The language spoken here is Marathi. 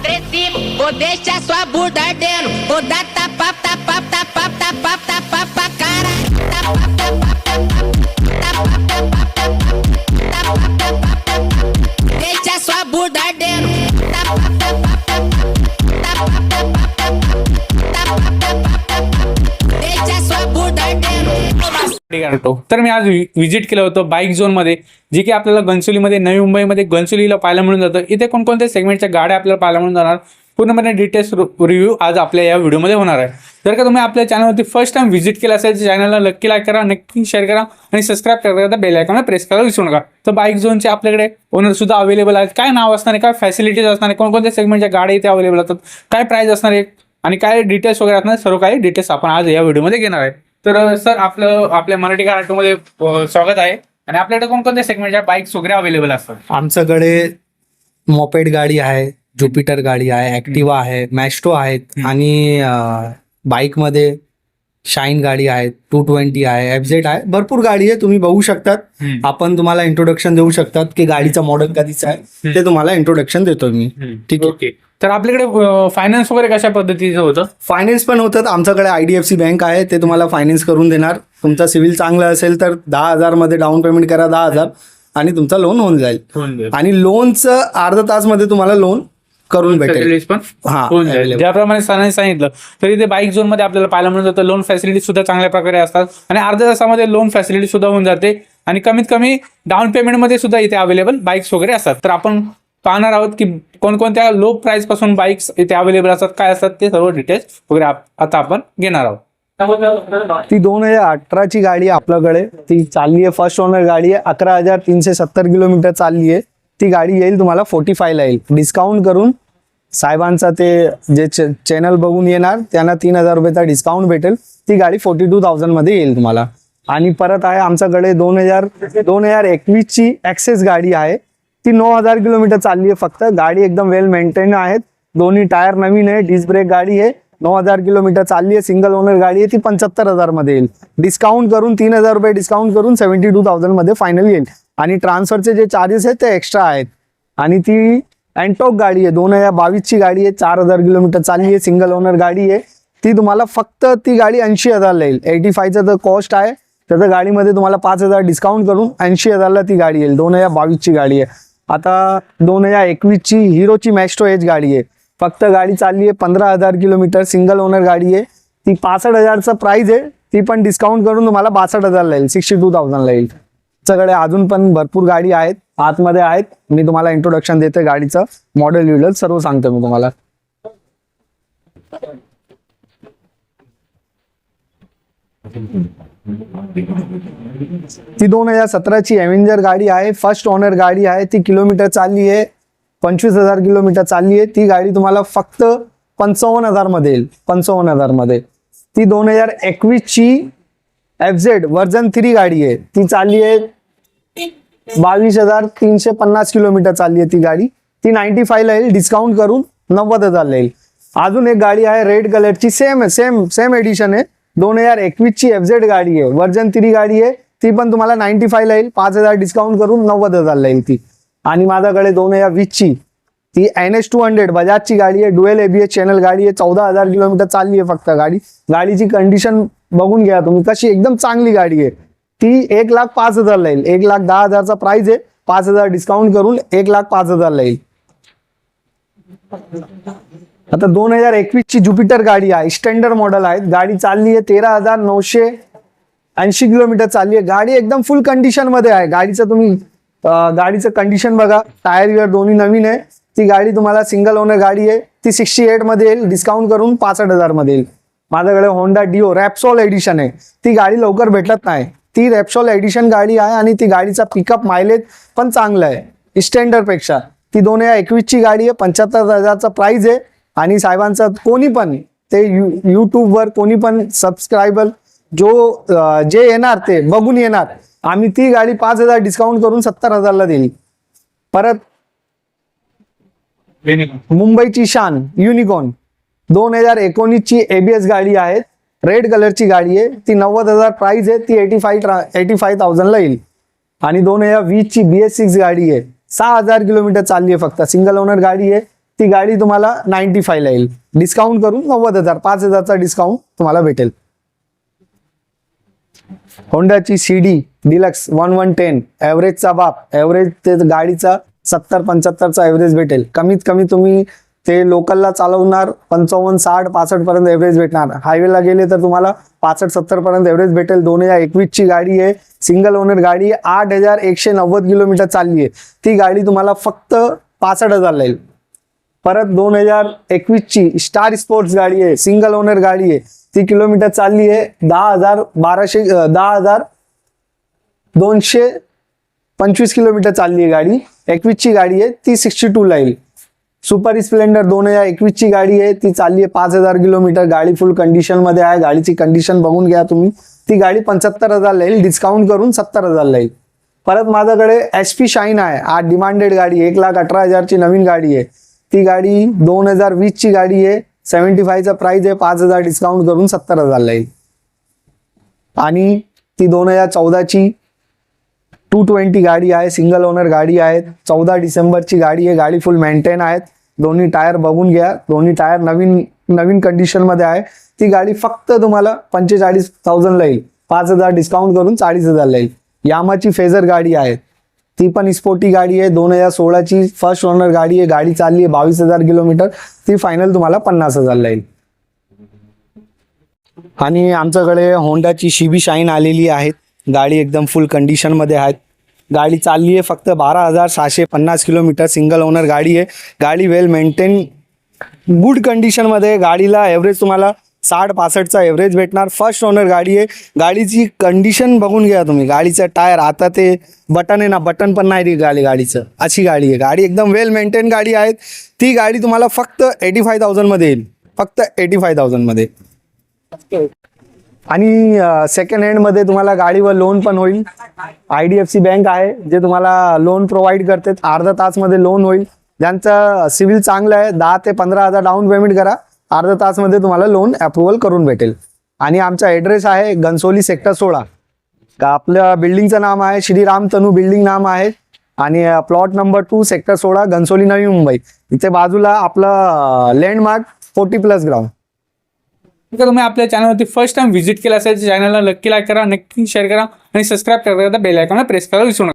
agressivo, vou deixar sua bunda ardendo. Vou dar tapa, tapa, tapa, tapa, tapa pra cara. Tapa, tapa, tapa, tapa, tapa, tapa, tapa, tapa. Deixa sua bunda ardendo. गाडी तर मी आज व्हिजिट केलं होतं बाईक झोनमध्ये जे की आपल्याला गणसोलीमध्ये नवी मुंबईमध्ये गणसोलीला पाहायला मिळून जातं. इथे कोणकोणत्या सेगमेंटच्या गाड्या आपल्याला पाहायला मिळून जाणार? पूर्णपणे डिटेल्स रिव्ह्यू आज आपल्या या व्हिडिओमध्ये होणार आहे. जर का तुम्ही आपल्या चॅनलवरती फर्स्ट टाइम व्हिजिट केला असेल तर चॅनलला नक्की लाईक करा नक्की शेअर करा आणि सबस्क्राईब करा बेल आयकॉनला प्रेस करायला विसरू नका. तर बाईक झोनचे आपल्याकडे ओनर सुद्धा अवेलेबल आहेत. काय नाव असणार आहे? काय फॅसिलिटीज असणार आहे? कोणकोणत्या सेगमेंटच्या गाड्या इथे अवेलेबल असतात? काय प्राईस असणार आहे? आणि काय डिटेल्स वगैरे असणार सर्व काही डिटेल्स आपण आज या व्हिडिओमध्ये घेणार आहे. तर सर आपलं आपल्या मराठी कार ऑटोमध्ये स्वागत आहे. आणि आपल्याकडे कोणकोणत्या सेगमेंटच्या बाईक्स वगैरे अवेलेबल असतात? आमच्याकडे मोपेड गाडी आहे ज्युपिटर गाडी आहे ऍक्टिवा आहे मॅस्ट्रो आहेत. आणि बाईकमध्ये शाईन गाडी आहे टू ट्वेंटी आहे एफझेड आहे. भरपूर गाडी आहे तुम्ही बघू शकतात. आपण तुम्हाला इंट्रोडक्शन देऊ शकतात की गाडीचा मॉडेल कधीचा आहे ते तुम्हाला इंट्रोडक्शन देतो मी. ठीक आहे. तर आपल्याकडे फायनान्स वगैरे कशा पद्धतीचं होतं? फायनान्स पण होतात आमच्याकडे आयडीएफसी बँक आहे. ते तुम्हाला फायनान्स करून देणार. तुमचा सिव्हिल चांगला असेल तर दहा हजारमध्ये डाऊन पेमेंट करा दहा हजार आणि तुमचा लोन होऊन जाईल. आणि लोनचं अर्धा तासमध्ये तुम्हाला लोन करून भेटेल. ज्याप्रमाणे सरांनी सांगितलं तर इथे बाईक झोनमध्ये आपल्याला पाहायला मिळून जातं. लोन फॅसिलिटी सुद्धा चांगल्या प्रकारे असतात. आणि अर्ध्या तासामध्ये लोन फॅसिलिटी सुद्धा होऊन जाते. आणि कमीत कमी डाऊन पेमेंटमध्ये सुद्धा इथे अवेलेबल बाईक्स वगैरे असतात. तर आपण पाहणार आहोत की कोणकोणत्या लो प्राइसपासून बाईक्स इथे अवेलेबल असतात काय असतात ते सर्व डिटेल्स वगैरे आता आपण घेणार आहोत. ती दोन हजार अठराची गाडी आहे आपल्याकडे. ती चालली आहे फर्स्ट ओनर गाडी आहे. अकरा हजार तीनशे सत्तर किलोमीटर चालली आहे. ती गाडी येईल तुम्हाला फोर्टी फायला येईल. डिस्काउंट करून साहेबांचा ते जे चॅनल बघून येणार त्यांना तीन हजार रुपयेचा डिस्काउंट भेटेल. ती गाडी फोर्टी टू थाउजंडमध्ये येईल तुम्हाला. आणि परत आहे आमच्याकडे दोन हजार दोन हजार एकवीसची ॲक्सेस गाडी आहे. ती नऊ हजार किलोमीटर चालली आहे फक्त. गाडी एकदम वेल मेंटेन आहेत. दोन्ही टायर नवीन आहे. डिस्क ब्रेक गाडी आहे. नऊ हजार किलोमीटर चालली आहे. सिंगल ओनर गाडी आहे. ती पंच्याहत्तर हजारमध्ये येईल. डिस्काउंट करून तीन हजार रुपये डिस्काउंट करून सेव्हन्टी टू थाउजंडमध्ये फायनल येईल. आणि ट्रान्सफरचे जे चार्जेस आहेत ते एक्स्ट्रा आहेत. आणि ती अँटॉक गाडी आहे. दोन हजार बावीसची गाडी आहे. चार हजार किलोमीटर चालली आहे. सिंगल ओनर गाडी आहे. ती तुम्हाला फक्त ती गाडी ऐंशी हजारला येईल. एटी फायचा तर कॉस्ट आहे. त्याचं गाडीमध्ये तुम्हाला पाच हजार डिस्काउंट करून ऐंशी हजारला ती गाडी येईल. दोन हजार बावीसची गाडी आहे. आता दोन हजार एकवीसची हिरोची मॅस्ट्रो एज गाडी आहे. फक्त गाडी चालली आहे पंधरा हजार किलोमीटर सिंगल ओनर गाडी आहे. ती पासष्ट हजारचं प्राईज आहे. ती पण डिस्काउंट करून तुम्हाला बासष्ट हजारला येईल सिक्स्टी टू थाउजंडला येईल. सगळे अजून पण भरपूर गाडी आहेत आतमध्ये आहेत. मी तुम्हाला इंट्रोडक्शन देते गाडीचं. मॉडेल विडल सर्व सांगतो मी तुम्हाला. ती दोन हजार सतराची एव्हेंजर गाडी आहे. फर्स्ट ओनर गाडी आहे. ती किलोमीटर चालली आहे. पंचवीस हजार किलोमीटर चालली आहे. ती गाडी तुम्हाला फक्त पंचावन्न हजारमध्ये येईल. पंचावन्न हजारमध्ये. ती दोन हजार एकवीसची एफ झेड वर्जन थ्री गाडी आहे. ती चालली आहे बावीस हजार तीनशे पन्नास किलोमीटर चालली आहे ती गाडी. ती नाईन्टी फायला येईल. डिस्काउंट करून नव्वद हजारला येईल. अजून एक गाडी आहे रेड कलरची सेम आहे सेम सेम एडिशन आहे. दोन हजार एकवीसची एफ झेड गाडी आहे. वर्जन थ्री गाडी आहे. ती पण तुम्हाला नाईन्टी फायला येईल. पाच हजार डिस्काउंट करून नव्वद हजारला येईल ती. आणि माझ्याकडे दोन हजार वीसची ती एन एस टू हंड्रेड बजाजची गाडी आहे. डुएल एबीएस चॅनल गाडी आहे. चौदा हजार किलोमीटर चालली आहे फक्त गाडी. गाडीची कंडिशन बघून घ्या तुम्ही. कशी एकदम चांगली गाडी आहे. ती एक लाख पाच हजारला येईल. एक लाख दहा हजारचा प्राइस आहे. पाच हजार डिस्काउंट करून एक लाख पाच हजारला येईल. आता दोन हजार एकवीसची ज्युपिटर गाडी आहे स्टँडर्ड मॉडेल आहे गाडी चालली आहे तेरा हजार नऊशे ऐंशी किलोमीटर चालली आहे. गाडी एकदम फुल कंडिशनमध्ये आहे. गाडीचं तुम्ही गाडीचं कंडिशन बघा. टायर विअर दोन्ही नवीन आहे. ती गाडी तुम्हाला सिंगल ओनर गाडी आहे. ती सिक्स्टी एटमध्ये येईल. डिस्काउंट करून पासष्ट हजारमध्ये येईल. माझ्याकडे होंडा डिओ रॅप्सॉल एडिशन आहे. ती गाडी लवकर भेटत नाही. ती रॅप्सॉल एडिशन गाडी आहे आणि ती गाडीचा पिकअप मायलेज पण चांगला आहे. स्टँडर्डपेक्षा ती दोन हजार एकवीसची गाडी आहे. पंच्याहत्तर हजारचा प्राईज आहे. आणि साहेबांचा कोणी पण ते यू यूट्यूबवर कोणी पण सबस्क्रायबर जो जे येणार ते बघून येणार आम्ही ती गाडी पाच हजार डिस्काउंट करून सत्तर हजारला देईल परत मुंबईची शान युनिकॉर्न दोन हजार एकोणीसची एबीएस गाडी आहे रेड कलरची गाडी आहे ती नव्वद हजार प्राइस आहे ती एटी फाय एटी फाय थाउजंडला येईल. आणि दोन हजार वीसची बी एस सिक्स गाडी आहे सहा हजार किलोमीटर चालली आहे फक्त सिंगल ओनर गाडी आहे ती गाडी तुम्हाला नाईन्टी फायला येईल. डिस्काउंट करून नव्वद हजार पाच हजारचा डिस्काउंट तुम्हाला भेटेल. होंडाची C D deluxe one one ten ॲव्हरेजचा बाप ॲव्हरेज ते गाडीचा सत्तर पंच्याहत्तरचा ॲव्हरेज भेटेल. कमीत कमी तुम्ही ते लोकलला चालवणार पंचावन्न साठ पासष्ट पर्यंत ॲव्हरेज भेटणार. हायवेला गेले तर तुम्हाला पासष्ट सत्तर पर्यंत ॲव्हरेज भेटेल. दोन हजार एकवीसची गाडी आहे सिंगल ओनर गाडी आहे आठ हजार एकशे नव्वद किलोमीटर चालली आहे. ती गाडी तुम्हाला फक्त पासष्ट हजार येईल. परत दोन हजार एकवीसची स्टार स्पोर्ट्स गाडी आहे सिंगल ओनर गाडी आहे. ती किलोमीटर चालली आहे दहा हजार बाराशे दहा हजार दोनशे पंचवीस किलोमीटर चालली आहे गाडी. एकवीसची गाडी आहे ती सिक्स्टी टूला येईल सुपर स्प्लेंडर दोन हजार एकवीसची गाडी आहे ती चालली आहे पाच हजार किलोमीटर गाडी फुल कंडिशनमध्ये आहे गाडीची कंडिशन बघून घ्या तुम्ही. ती गाडी पंच्याहत्तर हजारला येईल डिस्काउंट करून सत्तर हजारला येईल परत माझ्याकडे एच पी शाईन आहे आज डिमांडेड गाडी आहे. एक लाख अठरा हजारची नवीन गाडी आहे. ती गाडी दोन हजार वीसची गाडी आहे. सेव्हन्टी फायचा प्राइस आहे. पाच हजार डिस्काउंट करून सत्तर हजारला येईल. आणि ती दोन हजार चौदाची टू ट्वेंटी गाडी आहे. सिंगल ओनर गाडी आहे. चौदा डिसेंबरची गाडी आहे. गाडी फुल मेंटेन आहेत. दोन्ही टायर बघून घ्या. दोन्ही टायर नवीन नवीन कंडिशनमध्ये आहे. ती गाडी फक्त तुम्हाला पंचेचाळीस थाउजंडला येईल. पाच हजार डिस्काउंट करून चाळीस हजारला येईल. यामाची फेझर गाडी आहे. ती पण स्पोर्टी गाडी आहे. दोन हजार सोळाची फर्स्ट ओनर गाडी आहे. गाडी चालली आहे बावीस हजार किलोमीटर ती फायनल तुम्हाला पन्नास हजारला येईल. आणि आमच्याकडे होंडाची शिबी शाईन आलेली आहेत गाडी एकदम फुल कंडिशनमध्ये आहेत गाडी चालली आहे फक्त बारा हजार सहाशे पन्नास किलोमीटर सिंगल ओनर गाडी आहे. गाडी वेल मेंटेन गुड कंडिशनमध्ये गाडीला ॲव्हरेज तुम्हाला साठ पासष्टचा एव्हरेज भेटणार. फर्स्ट ओनर गाडी आहे. गाडीची कंडिशन बघून घ्या तुम्ही. गाडीचं टायर आता ते बटन आहे ना बटन पण नाही गाडी गाडीचं. अशी गाडी आहे. गाडी एकदम वेल मेंटेन गाडी आहे. ती गाडी तुम्हाला फक्त एटी फाय थाउजंडमध्ये येईल. फक्त एटी फाय थाउजंडमध्ये आणि सेकंड हँडमध्ये तुम्हाला गाडीवर लोन पण होईल. I D F C bank आहे जे तुम्हाला लोन प्रोव्हाइड करते अर्धा तासमध्ये लोन होईल. ज्यांचं सिव्हिल चांगलं आहे दहा ते पंधरा हजार डाऊन पेमेंट करा. अर्धा तासमध्ये तुम्हाला लोन अप्रुव्हल करून भेटेल. आणि आमचा ॲड्रेस आहे घनसोली सेक्टर सोळा. का आपल्या बिल्डिंगचं नाम आहे श्री राम तनू बिल्डिंग नाम आहे. आणि प्लॉट नंबर टू सेक्टर सोळा घनसोली नवी मुंबई. इथे बाजूला आपलं लँडमार्क फोर्टी प्लस ग्राउंड जर तुम्ही आपल्या चॅनलवरती फर्स्ट टाइम व्हिजिट केला असेल तर चॅनलला नक्की लाईक करा नक्की शेअर करा आणि सबस्क्राईब करा बेल आयकॉनला प्रेस करायला विसरू नका.